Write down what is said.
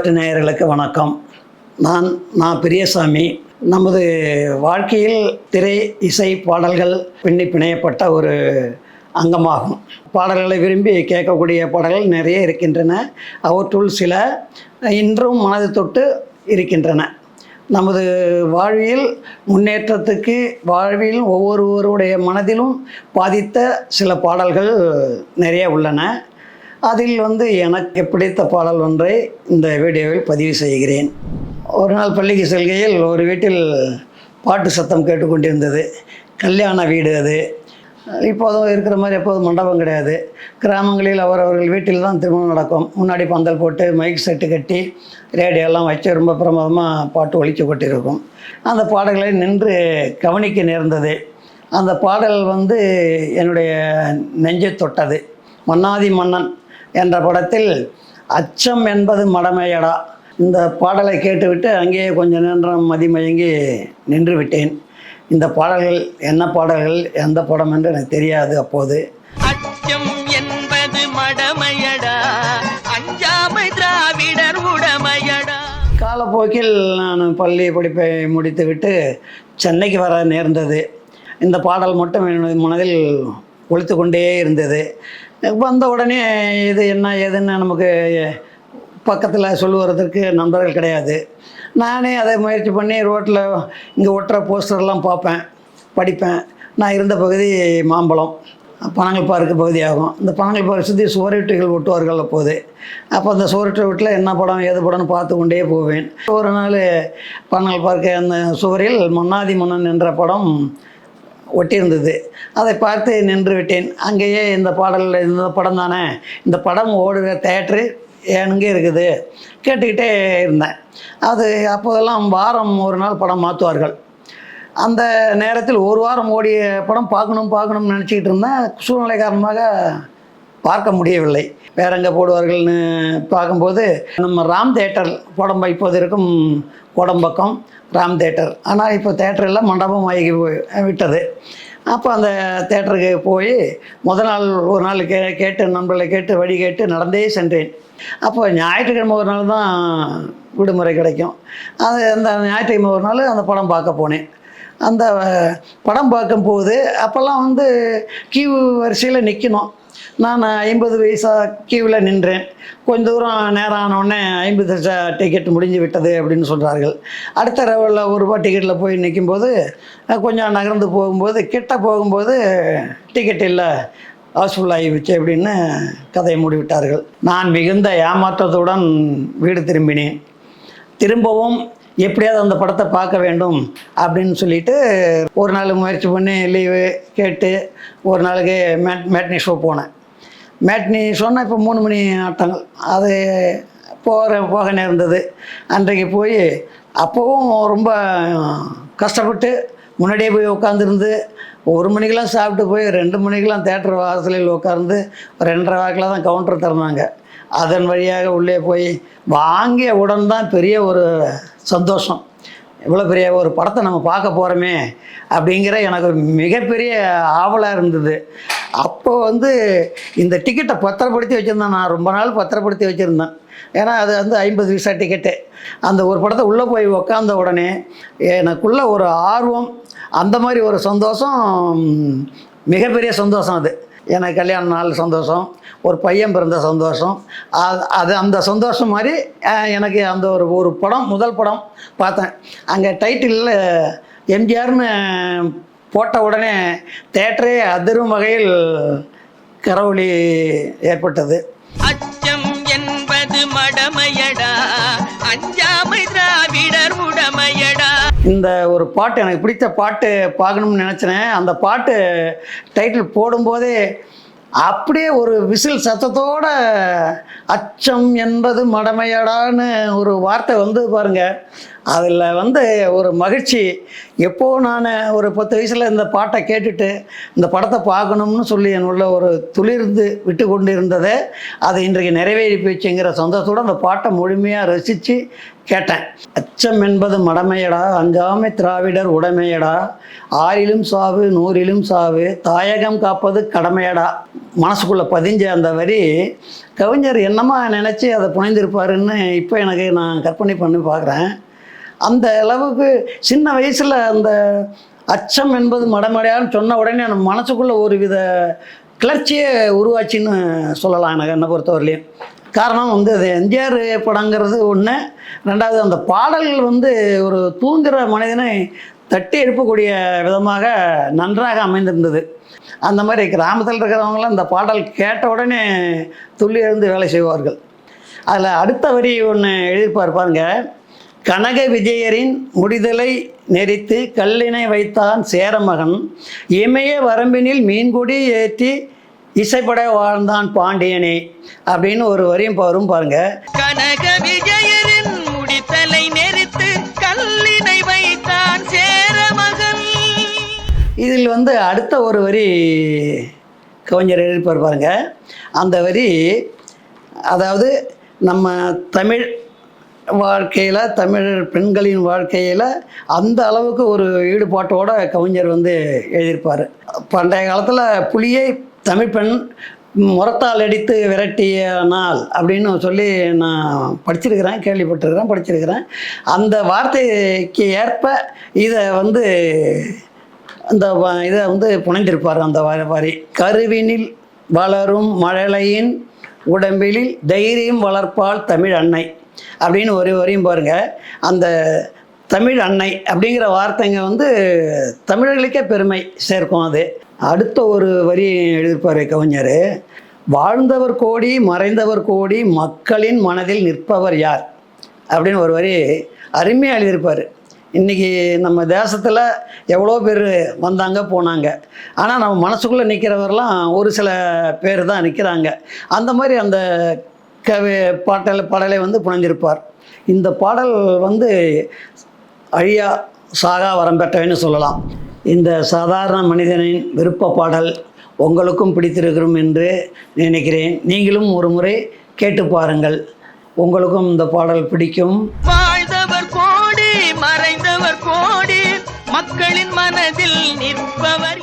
காற்று நேயர்களுக்கு வணக்கம். நான் நான் பெரியசாமி. நமது வாழ்க்கையில் திரை இசை பாடல்கள் பின்னி பிணையப்பட்ட ஒரு அங்கமாகும். பாடல்களை விரும்பி கேட்கக்கூடிய பாடல்கள் நிறைய இருக்கின்றன. அவற்றுள் சில இன்றும் மனது தொட்டு இருக்கின்றன. நமது வாழ்வில் முன்னேற்றத்துக்கு வாழ்வில் ஒவ்வொருவருடைய மனதிலும் பாதித்த சில பாடல்கள் நிறைய உள்ளன. அதில் வந்து எனக்கு பிடித்த பாடல் ஒன்றை இந்த வீடியோவில் பதிவு செய்கிறேன். ஒரு நாள் பள்ளிக்கு செல்கையில் ஒரு வீட்டில் பாட்டு சத்தம் கேட்டுக்கொண்டிருந்தது. கல்யாண வீடு அது. இப்போதும் இருக்கிற மாதிரி எப்போதும் மண்டபம் கிடையாது. கிராமங்களில் அவரவர்கள் வீட்டில் தான் திருமணம் நடக்கும். முன்னாடி பந்தல் போட்டு மைக் செட்டு கட்டி ரேடியோலாம் வச்சு ரொம்ப பிரமாதமாக பாட்டு ஒழிச்சு கொண்டிருக்கும். அந்த பாடல்களை நின்று கவனிக்க நேர்ந்தது. அந்த பாடல் வந்து என்னுடைய நெஞ்சை தொட்டது. மன்னாதி மன்னன் என்ற படத்தில் அச்சம் என்பது மடமையடா. இந்த பாடலை கேட்டுவிட்டு அங்கேயே கொஞ்ச நேரம் மதிமயங்கி நின்று விட்டேன் இந்த பாடல்கள் என்ன பாடல்கள் எந்த படம் என்று எனக்கு தெரியாது அப்போது. அச்சம் என்பது மடமையடா. அஞ்சாமை திராவிடர் உடமையடா. காலப்போக்கில் நான் பள்ளி படிப்பை முடித்துவிட்டு சென்னைக்கு வர நேர்ந்தது. இந்த பாடல் மட்டும் என்னுடைய மனதில் ஒழித்து கொண்டே இருந்தது. வந்த உடனே இது என்ன ஏதுன்னு நமக்கு பக்கத்தில் சொல்லுவதற்கு நண்பர்கள் கிடையாது. நானே அதை முயற்சி பண்ணி ரோட்டில் இங்கே ஒட்டுற போஸ்டர்லாம் பார்ப்பேன் படிப்பேன். நான் இருந்த பகுதி மாம்பழம். பனங்கள் பார்க்கு பகுதியாகும். இந்த பனங்கள் பார்க்க சுற்றி சுவரொட்டிகள் ஒட்டுவார்கள் அப்போது. அப்போ அந்த சுவரொட்டி வீட்டில் என்ன படம் ஏது படம்னு பார்த்து கொண்டே போவேன். ஒரு நாள் பனங்கள் பார்க்க அந்த சுவரில் மன்னாதி மன்னன் என்ற படம் ஒட்டியிருந்தது. அதை பார்த்து நின்று விட்டேன். அங்கேயே இந்த பாடல் இந்த படம் தானே? இந்த படம் ஓடுகிற தேட்ரு எங்கே இருக்குது. கேட்டுக்கிட்டே இருந்தேன். அது அப்போதெல்லாம் வாரம் ஒரு நாள் படம் மாற்றுவார்கள் அந்த நேரத்தில் ஒரு வாரம் ஓடிய படம் பார்க்கணும் பார்க்கணும்னு நினச்சிக்கிட்டு இருந்தேன். சூழ்நிலை காரணமாக பார்க்க முடியவில்லை. வேற எங்கே போடுவார்கள்னு பார்க்கும்போது நம்ம ராம் தேட்டர் படம் இப்போது இருக்கும் கோடம்பக்கம் ராம் தேட்டர். ஆனால் இப்போ தேட்டர் மண்டபம் ஆகி போய் விட்டது. அப்போ அந்த தேட்டருக்கு போய் முத நாள் ஒரு நாள் கே கேட்டு நண்பர்களை கேட்டு வழி கேட்டு நடந்தே சென்றேன். அப்போ ஞாயிற்றுக்கிழமை ஒரு நாள் தான் விடுமுறை கிடைக்கும். அது அந்த ஞாயிற்றுக்கிழமை ஒரு நாள் அந்த படம் பார்க்க போனேன். அந்த படம் பார்க்கும்போது அப்போல்லாம் வந்து கியூ வரிசையில் நிற்கணும் நான் ஐம்பது வயசா கியூவில் நின்றேன். கொஞ்ச தூரம் நேரம் ஆனோடனே ஐம்பது டிக்கெட் முடிஞ்சு விட்டது அப்படின்னு சொல்கிறார்கள் அடுத்த ரவில் ஒரு ரூபா டிக்கெட்டில் போய் நிற்கும்போது கொஞ்சம் நகர்ந்து போகும்போது கிட்ட போகும்போது டிக்கெட் இல்லை ஹவுஸ்ஃபுல் ஆகிவிச்சு அப்படின்னு கதையை மூடிவிட்டார்கள். நான் மிகுந்த ஏமாற்றத்துடன் வீடு திரும்பினேன். திரும்பவும் எப்படியாவது அந்த படத்தை பார்க்க வேண்டும் அப்படின்னு சொல்லிட்டு ஒரு நாள் முயற்சி பண்ணி லீவு கேட்டு ஒரு நாளைக்கு மேட் மேட்னி ஷோ போனேன். மேட்னி ஷோன்னா இப்போ மூணு மணி ஆட்டங்கள். அது போகிற போக நேர்ந்தது. அன்றைக்கு போய் அப்போவும் ரொம்ப கஷ்டப்பட்டு முன்னாடியே போய் உட்காந்துருந்து ஒரு மணிக்கெலாம் சாப்பிட்டு போய் ரெண்டு மணிக்கெலாம் தேட்டர் வாசலில் உட்காந்து ரெண்டரை வாக்கில் தான் கவுண்டர் திறந்தாங்க. அதன் வழியாக உள்ளே போய் வாங்கிய உடன் தான் பெரிய ஒரு சந்தோஷம். இவ்வளோ பெரிய ஒரு படத்தை நம்ம பார்க்க போகிறோமே அப்படிங்கிற எனக்கு மிகப்பெரிய ஆவலாக இருந்தது. அப்போ வந்து இந்த டிக்கெட்டை பத்திரப்படுத்தி வச்சுருந்தேன் நான். ரொம்ப நாள் பத்திரப்படுத்தி வச்சுருந்தேன். ஏன்னா அது வந்து ஐம்பது விசா டிக்கெட்டு அந்த ஒரு படத்தை உள்ளே போய் உக்காந்த உடனே எனக்குள்ள ஒரு ஆர்வம் அந்த மாதிரி ஒரு சந்தோஷம் மிகப்பெரிய சந்தோஷம் அது. எனக்கு கல்யாண நாள் சந்தோஷம் ஒரு பையன் பிறந்த சந்தோஷம். அது அது அந்த சந்தோஷம் மாதிரி எனக்கு அந்த ஒரு ஒரு படம் முதல் படம் பார்த்தேன். அங்கே டைட்டிலில் எம்ஜிஆர்னு போட்ட உடனே தேட்டரே அதிரும் வகையில் கரவொலி ஏற்பட்டது. இந்த ஒரு பாட்டு எனக்கு பிடித்த பாட்டு பார்க்கணும்னு நினச்சினேன் அந்த பாட்டு டைட்டில் போடும்போதே அப்படியே ஒரு விசில் சத்தத்தோட அச்சம் என்பது மடமையடான்னு ஒரு வார்த்தை வந்து பாருங்க. அதில் வந்து ஒரு மகிழ்ச்சி. எப்போ நான் ஒரு பத்து வயசில் இந்த பாட்டை கேட்டுட்டு இந்த படத்தை பார்க்கணும்னு சொல்லி என்னுள்ள ஒரு துளிர்ந்து விட்டு கொண்டு இருந்ததை அது இன்றைக்கு நிறைவேறி போச்சுங்கிற சந்தோஷத்தோடு அந்த பாட்டை முழுமையாக ரசித்து கேட்டேன். அச்சம் என்பது மடமையடா அஞ்சாமை திராவிடர் உடைமையடா ஆறிலும் சாவு நூறிலும் சாவு தாயகம் காப்பது கடமையடா. மனசுக்குள்ளே பதிஞ்ச அந்த வரி கவிஞர் என்னமா நினச்சி அதை புனைந்திருப்பாருன்னு இப்போ எனக்கு நான் கற்பனை பண்ணி பார்க்குறேன். அந்த அளவுக்கு சின்ன வயசில் அந்த அச்சம் என்பது மடமடையான்னு சொன்ன உடனே நம்ம மனசுக்குள்ளே ஒரு வித கிளர்ச்சியே உருவாச்சின்னு சொல்லலாம் எனக்கு என்னை பொறுத்தவரையிலையும். காரணம் வந்து அது எம்ஜிஆர் படங்கிறது ஒன்று ரெண்டாவது அந்த பாடல்கள் வந்து ஒரு தூங்குகிற மனிதனை தட்டி எழுப்பக்கூடிய விதமாக நன்றாக அமைந்திருந்தது. அந்த மாதிரி கிராமத்தில் இருக்கிறவங்களாம் இந்த பாடல் கேட்ட உடனே துள்ளி எழுந்து வேலை செய்வார்கள். அதில் அடுத்த வரி ஒன்று எழுதியிருப்பார் பாருங்கள் கனக விஜயரின் முடிதலை நெறித்து கல்லினை வைத்தான் சேரமகன். இமய வரம்பினில் மீன்கொடி ஏற்றி இசைப்பட வாழ்ந்தான் பாண்டியனே அப்படின்னு ஒரு வரியும் வரும் பாருங்க. கனக விஜயரின் முடித்தலை நெறித்து கல்லினை வைத்தான் சேரமகன். இதில் வந்து அடுத்த ஒரு வரி கவிஞர் எழுதிப்பார் பாருங்க. அந்த வரி அதாவது நம்ம தமிழ் வாழ்க்கையில் தமிழ் பெண்களின் வாழ்க்கையில் அந்த அளவுக்கு ஒரு ஈடுபாட்டோட கவிஞர் வந்து எழுதியிருப்பார். பண்டைய காலத்தில் புலியை தமிழ் பெண் முரத்தால் அடித்து விரட்டிய நாள் அப்படின்னு சொல்லி நான் படிச்சிருக்கிறேன் கேள்விப்பட்டிருக்கிறேன் படிச்சிருக்கிறேன். அந்த வார்த்தைக்கு ஏற்ப இதை வந்து அந்த வ- இதை வந்து புனைந்திருப்பார் அந்த வ- வரி. கருவினில் வளரும் மழலையின் உடம்பிலில் தைரியம் வளர்ப்பாள் தமிழ் அன்னை. அப்படின்னு ஒரு வரியும் பாருங்க. அந்த தமிழ் அன்னை அப்படிங்கிற வார்த்தைங்க வந்து தமிழர்களுக்கே பெருமை சேர்க்கும் அது. அடுத்த ஒரு வரி எழுதியிருப்பார் கவிஞர். வாழ்ந்தவர் கோடி மறைந்தவர் கோடி மக்களின் மனதில் நிற்பவர் யார்? அப்படின்னு ஒரு வரி அருமையாக எழுதியிருப்பார். இன்றைக்கி நம்ம தேசத்தில் எவ்வளோ பேர் வந்தாங்க போனாங்க. ஆனால் நம்ம மனசுக்குள்ளே நிற்கிறவரெல்லாம் ஒரு சில பேர் தான் நிற்கிறாங்க அந்த மாதிரி அந்த கவி பாட்டல் பாடலை வந்து புனைஞ்சிருப்பார். இந்த பாடல் வந்து அழியா சாகா வரம் பெற்றவைன்னு சொல்லலாம். இந்த சாதாரண மனிதனின் விருப்ப பாடல் உங்களுக்கும் பிடித்திருக்கிறோம் என்று நினைக்கிறேன். நீங்களும் ஒரு முறை கேட்டு பாருங்கள். உங்களுக்கும் இந்த பாடல் பிடிக்கும். வாழ்ந்தவர் கோடி மறைந்தவர் கோடி மக்களின் மனதில் நிற்பவர்